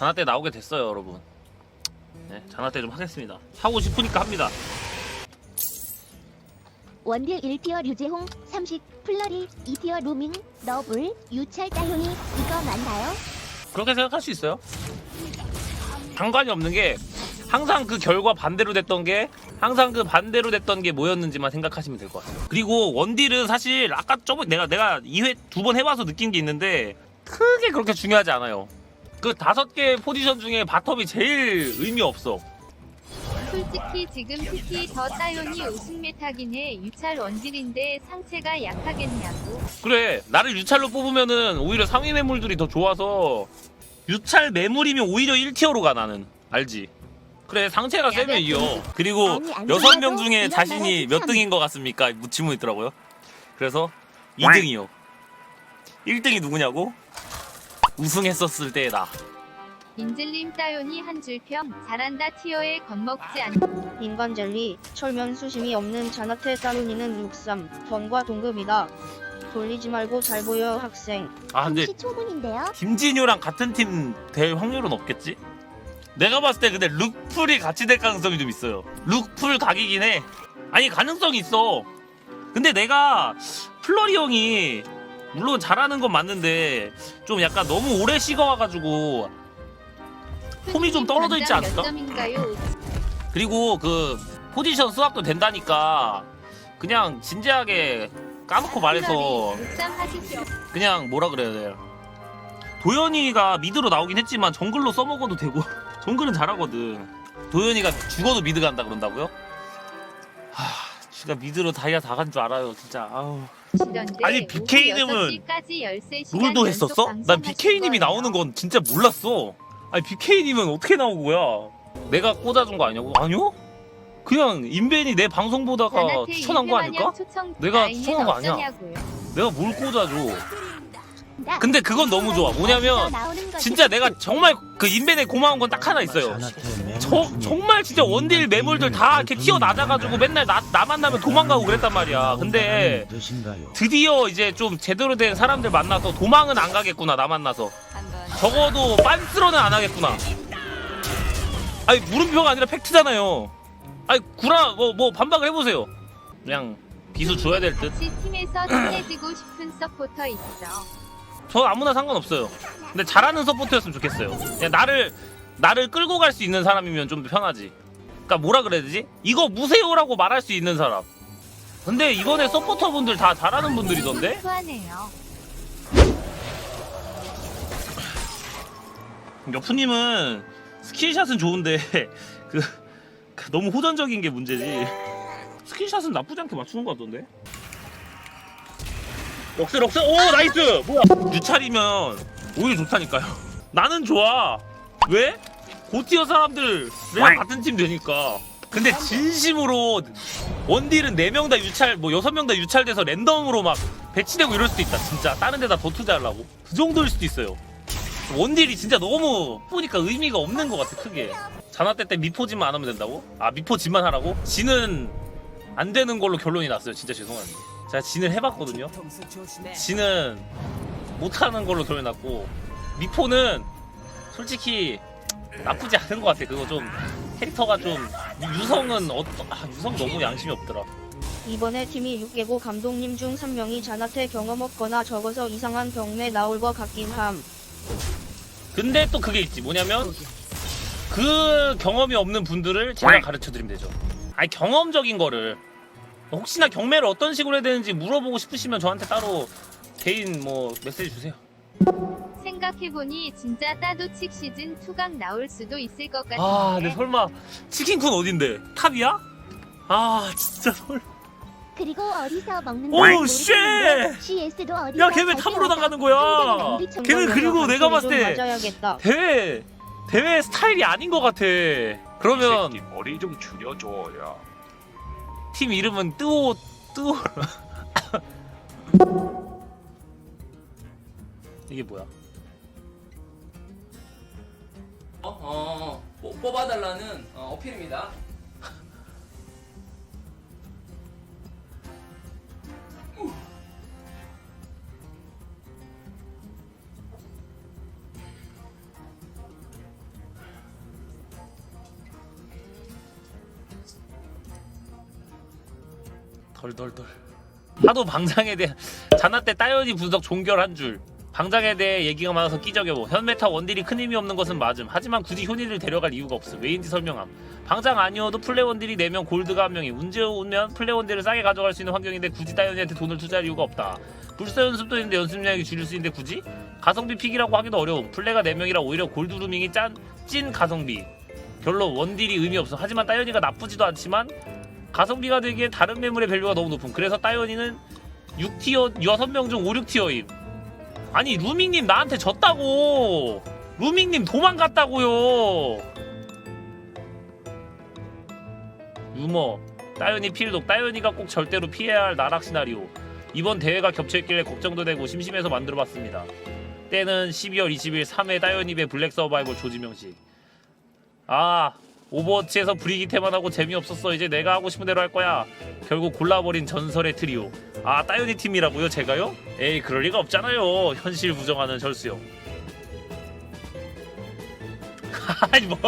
자나 때 나오게 됐어요 여러분. 네 자나 때 좀 하겠습니다. 하고 싶으니까 합니다. 원딜 1티어 류재홍 30 플러리 2티어 루밍 너블 유찰 따윤이 이거 맞나요? 그렇게 생각할 수 있어요. 상관이 없는 게 항상 그 결과 반대로 됐던 게 항상 그 반대로 됐던 게 뭐였는지만 생각하시면 될 것 같아요. 그리고 원딜은 사실 아까 저번 내가 내가 2회 두 번 해봐서 느낀 게 있는데 크게 그렇게 중요하지 않아요 그 다섯 개 포지션 중에 바텀이 제일 의미 없어. 솔직히 지금 특히 더 사연이 우승 메타긴 해. 유찰 원딜인데 상체가 약하겠냐고. 그래 나를 유찰로 뽑으면은 오히려 상위 매물들이 더 좋아서 유찰 매물이면 오히려 1티어로 가 나는. 알지? 그래 상체가 세면 이겨 그리고 아니, 안 여섯 명 좋아도 중에 이런 자신이 말은 몇 참. 등인 것 같습니까? 질문 있더라고요. 그래서 2등이요. 1등이 누구냐고 우승했었을 때나 인젤림 따요니 한 줄평 잘한다 티어에 겁먹지 않 인간 젤리, 철면 수심이 없는 자나테 따루니는 63, 번과 동급이다. 돌리지 말고 잘 보여 학생. 아 근데 혹시 초문인데요? 김진효랑 같은 팀 될 확률은 없겠지? 내가 봤을 때 근데 룩풀이 같이 될 가능성이 좀 있어요. 룩풀 각이긴 해. 아니 가능성이 있어. 근데 내가 플러리 형이 물론 잘하는 건 맞는데 좀 약간 너무 오래 식어와가지고 폼이 좀 떨어져 있지 몇 않을까? 점인가요? 그리고 그 포지션 수학도 된다니까 그냥 진지하게 까놓고 말해서 하십시오. 그냥 뭐라 그래야 돼요. 도현이가 미드로 나오긴 했지만 정글로 써먹어도 되고 정글은 잘하거든. 도현이가 죽어도 미드 간다 그런다고요? 하, 지가 미드로 다이아 다 간 줄 알아요, 진짜. 아우. 아니, BK님은 6시까지 13시간 롤도 했었어? 난 BK님이. 나오는 건 진짜 몰랐어. 아니 BK님은 어떻게 나온 거야? 내가 꽂아준 거 아니냐고? 아니요? 그냥 인벤이 내 방송 보다가 추천한 거 아닐까? 내가 라인은 추천한 거 아니야. 내가 뭘 꽂아줘? 나 근데 그건 너무 좋아. 뭐냐면. 진짜 내가 정말 그 인벤에 고마운 건 딱 하나 있어요. 저 정말 진짜 원딜 매물들 다 이렇게 튀어 나자가지고 맨날 나, 나 만나면 도망가고 그랬단 말이야. 근데 드디어 이제 좀 제대로 된 사람들 만나서 도망은 안 가겠구나 나 만나서. 적어도 빤스러는 안 하겠구나. 아니 물음표가 아니라 팩트잖아요. 아니 구라 뭐, 뭐 반박을 해보세요. 그냥 비수 줘야 될 듯. 같이 팀에서 친해지고 싶은 서포터 있어. 저 아무나 상관없어요. 근데 잘하는 서포터였으면 좋겠어요. 그냥 나를 나를 끌고 갈 수 있는 사람이면 좀 편하지. 그러니까 뭐라 그래야 되지? 이거 무세요라고 말할 수 있는 사람. 근데 이번에 서포터분들 다 잘하는 분들이던데? 여프님은 스킬샷은 좋은데 그, 그 너무 호전적인 게 문제지. 스킬샷은 나쁘지 않게 맞추는 것 같던데? 럭스 럭스? 오 나이스! 뭐야? 유찰이면 오히려 좋다니까요. 나는 좋아. 왜? 고티어 사람들이랑 같은 팀 되니까. 근데 진심으로 원딜은 4명 다 유찰 뭐 6명 다 유찰돼서 랜덤으로 막 배치되고 이럴 수도 있다 진짜. 다른 데다 더 투자하려고. 그 정도일 수도 있어요. 원딜이 진짜 너무 보니까 의미가 없는 것 같아 크게. 자나 때 때 미포진만 안 하면 된다고? 아 미포진만 하라고? 지는 안 되는 걸로 결론이 났어요. 진짜 죄송한데 제가 진을 해봤거든요. 지는 못하는 걸로 났고 미포는 솔직히 나쁘지 않은 것 같아. 그거 좀 캐릭터가 좀 유성은 어떠 아, 유성 너무 양심이 없더라. 이번에 팀이 6개고 감독님 중 3명이 자나테 경험 없거나 적어서 이상한 경매 나올 것 같긴 함. 근데 또 그게 있지. 뭐냐면 그 경험이 없는 분들을 제가 가르쳐 드리면 되죠. 아니 경험적인 거를 혹시나 경매를 어떤 식으로 해야 되는지 물어보고 싶으시면 저한테 따로 개인 뭐 메시지 주세요 생각해보니 진짜 따도칙 시즌 2강 나올 수도 있을 것 같은데. 아, 근데 설마 치킨쿤 어딘데? 탑이야? 아, 진짜 설. 그리고 어디서 먹는 쉣! 모르겠는데 CS도 어디서 야, 걔 왜 탑으로 나가는 거야? 걔는 그리고 내가 봤을 때 맞아야겠다. 대회 대회 스타일이 아닌 것 같아. 그러면 이 새끼 머리 좀 줄여줘 야. 팀 이름은 뜨오 뜨오. 이게 뭐야? 어, 어, 뭐 뽑아달라는 어, 어필입니다. 덜덜덜. 하도 방장에 대해 자나 때 따연이 분석 종결한 줄. 방장에 대해 얘기가 많아서 끼적여보. 현메타 원딜이 큰 힘이 없는 것은 맞음. 하지만 굳이 효니를 데려갈 이유가 없음. 왜인지 설명함. 방장 아니어도 플레 원딜이 4명 골드가 1명이. 운제 오면 플레 원딜을 싸게 가져갈 수 있는 환경인데 굳이 따연이한테 돈을 투자할 이유가 없다. 불사 연습도 있는데 연습량이 줄일 수 있는데 굳이? 가성비 픽이라고 하기도 어려움. 플레가 4명이라 오히려 골드 루밍이 짠, 찐 가성비. 결론 원딜이 의미 없어. 하지만 따연이가 나쁘지도 않지만 가성비가 되기에 다른 매물의 밸류가 너무 높음. 그래서 따연이는 6티어 6명 중 5, 6티어임. 아니 루밍님 나한테 졌다고! 루밍님 도망갔다고요! 유머 따연이 필독. 따연이가 꼭 절대로 피해야 할 나락 시나리오. 이번 대회가 겹쳐있길래 걱정도 되고 심심해서 만들어봤습니다. 때는 12월 20일 3회 따연이배 블랙 서바이벌 조지명식. 아 오버워치에서 브리기테만 하고 재미없었어. 이제 내가 하고 싶은 대로 할 거야. 결국 골라버린 전설의 트리오. 아 따윤이 팀이라고요 제가요? 에이 그럴 리가 없잖아요. 현실 부정하는 절수요 아니 뭐.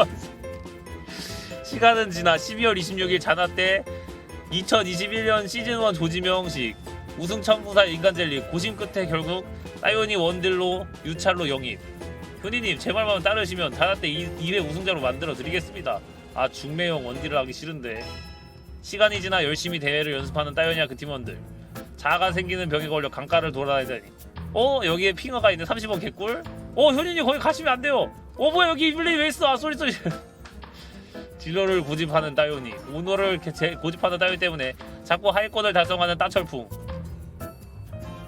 시간은 지나. 12월 26일 자나 때 2021년 시즌1 조지명식. 우승 청구사 인간젤리. 고심 끝에 결국 따윤이 원딜로 유찰로 영입 효니님 제 말만 따르시면 자나 때 2회 우승자로 만들어 드리겠습니다. 아 중매형 원딜을 하기 싫은데. 시간이 지나 열심히 대회를 연습하는 따연이와 그 팀원들. 자아가 생기는 병에 걸려 강가를 돌아다니다니. 어 여기에 핑어가 있는 30원 개꿀? 어 효린이 거기 가시면 안 돼요. 어 뭐야 여기 이블리 왜 있어? 아 쏘리 쏘리. 딜러를 고집하는 따윤이. 오너를 고집하는 따윤 때문에 자꾸 하위권을 달성하는 따철풍.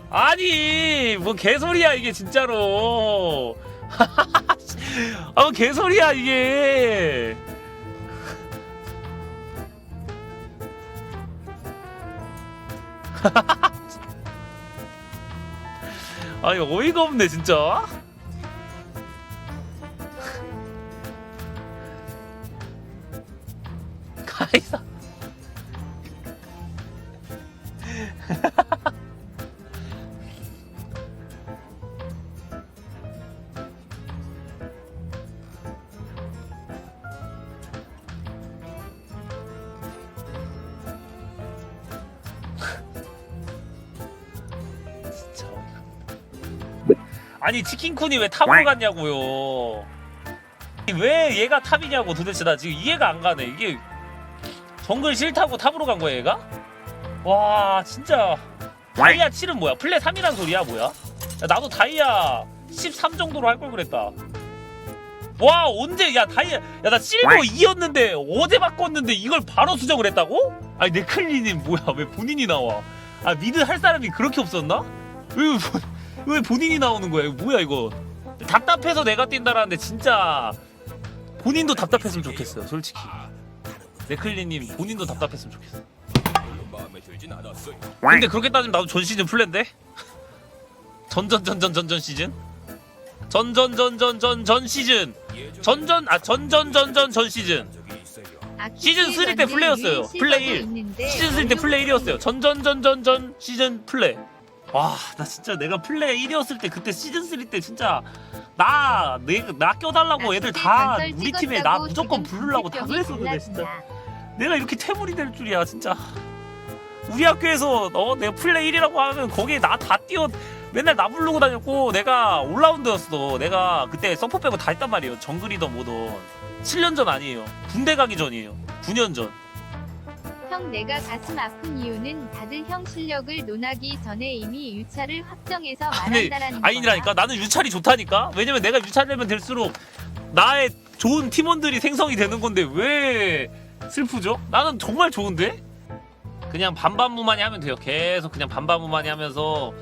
아니 뭐 개소리야 이게 진짜로 아뭐 개소리야 이게. 아 이거 어이가 없네 진짜. 가이사 아니 치킨쿤이 왜 탑으로 갔냐고요. 왜 얘가 탑이냐고 도대체 나 지금 이해가 안 가네. 이게 정글 싫다고 탑으로 간 거야 얘가? 와 진짜. 다이아 7은 뭐야? 플레 3이란 소리야 뭐야? 야, 나도 다이아 13 정도로 할 걸 그랬다. 와 언제 야 다이아 야 나 실버 2였는데 어제 바꿨는데 이걸 바로 수정을 했다고? 아니 네클리님 뭐야? 왜 본인이 나와? 아 미드 할 사람이 그렇게 없었나? 왜, 왜 본인이 나오는 거야 이거 뭐야 이거 답답해서 내가 뛴다라는데 진짜 본인도 답답했으면 좋겠어요 솔직히 네클리님 본인도 답답했으면 좋겠어 근데 그렇게 따지면 나도 전 시즌 플랜데? 전전전전전전 시즌? 전전전전전전 시즌 전전 아 전전전전 전 시즌 시즌 3 때 플레이였어요. 플레이 일. 시즌 3 때 플레이 1이었어요 전전전전전 시즌 플레이 와 나 진짜 내가 플레이 1이었을 때 그때 시즌 3 때 진짜 나, 내, 나 껴달라고 애들 다 우리 팀에 나 무조건 부르려고 다 그랬었는데 진짜. 내가 이렇게 태물이 될 줄이야 진짜. 우리 학교에서 어 내가 플레이 1이라고 하면 거기에 나 다 뛰어 맨날 나 부르고 다녔고 내가 올라운드였어 내가 그때 서포 빼고 다 했단 말이에요 정글이던 뭐던 7년 전 아니에요. 군대 가기 전이에요. 9년 전 형 내가 가슴 아픈 이유는 다들 형 실력을 논하기 전에 이미 유차를 확정해서 아니, 말한다라는 아니라니까 거야. 나는 유찰이 좋다니까 왜냐면 내가 유찰되면 될수록 나의 좋은 팀원들이 생성이 되는 건데 왜 슬프죠? 나는 정말 좋은데? 그냥 반반무만이 하면 돼요 계속 그냥 반반무만이 하면서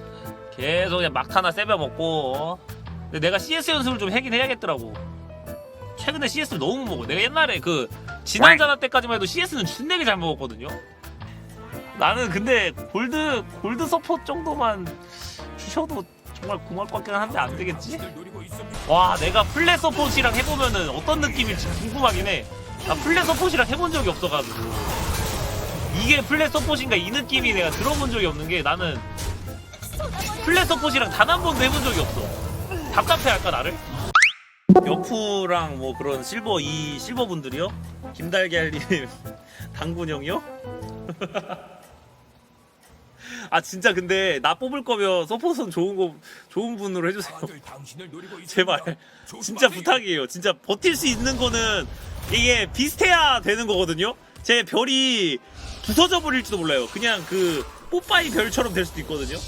계속 그냥 막타나 세벼 먹고 어? 근데 내가 CS 연습을 좀 하긴 해야겠더라고 최근에 CS를 너무 못 먹어 내가 옛날에 그 지난 자나 때까지만 해도 CS는 준내게 잘 먹었거든요. 나는 근데 골드 골드 서포트 정도만 주셔도 정말 고마울 것 같긴 한데 안 되겠지? 와 내가 플레 서폿이랑 해보면은 어떤 느낌일지 궁금하긴 해 나 플레 서폿이랑 해본 적이 없어가지고. 이게 플레 서폿인가 이 느낌이 내가 들어본 적이 없는 게 나는 플레 서폿이랑 단 한 번도 해본 적이 없어. 답답해 할까 나를? 여프랑 뭐 그런 실버 이 실버 분들이요? 김달걀님 당군 형이요? 아 진짜 근데 나 뽑을 거면 서포선 좋은 거 좋은 분으로 해주세요. 제발 진짜 부탁이에요. 진짜 버틸 수 있는 거는 이게 비슷해야 되는 거거든요. 제 별이 부서져 버릴지도 몰라요. 그냥 그 뽀빠이 별처럼 될 수도 있거든요.